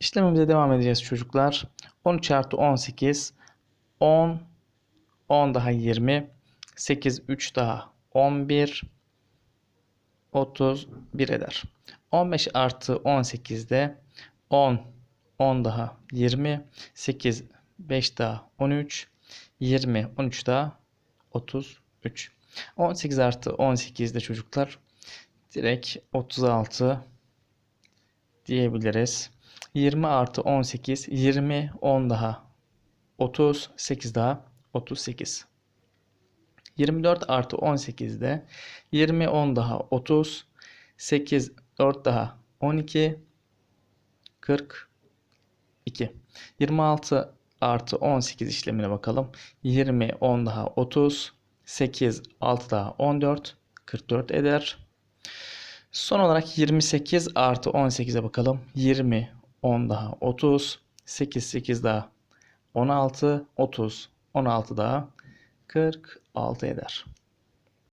İşlemimize devam edeceğiz çocuklar. 13 artı 18 10 10 daha 20 8 3 daha 11 31 eder. 15 artı 18 de 10 10 daha 20 8 5 daha 13 20 13 daha 33 18 artı 18 de çocuklar direkt 36 diyebiliriz. 20 artı 18 20 10 daha 30 8 daha 38 24 artı 18 de 20 10 daha 30 8 4 daha 12 42 26 artı 18 işlemine bakalım. 20 10 daha 30 8 6 daha 14 44 eder. Son olarak 28 artı 18'e bakalım. 20, 10 daha 30, 8, 8 daha 16, 30, 16 daha 46 eder.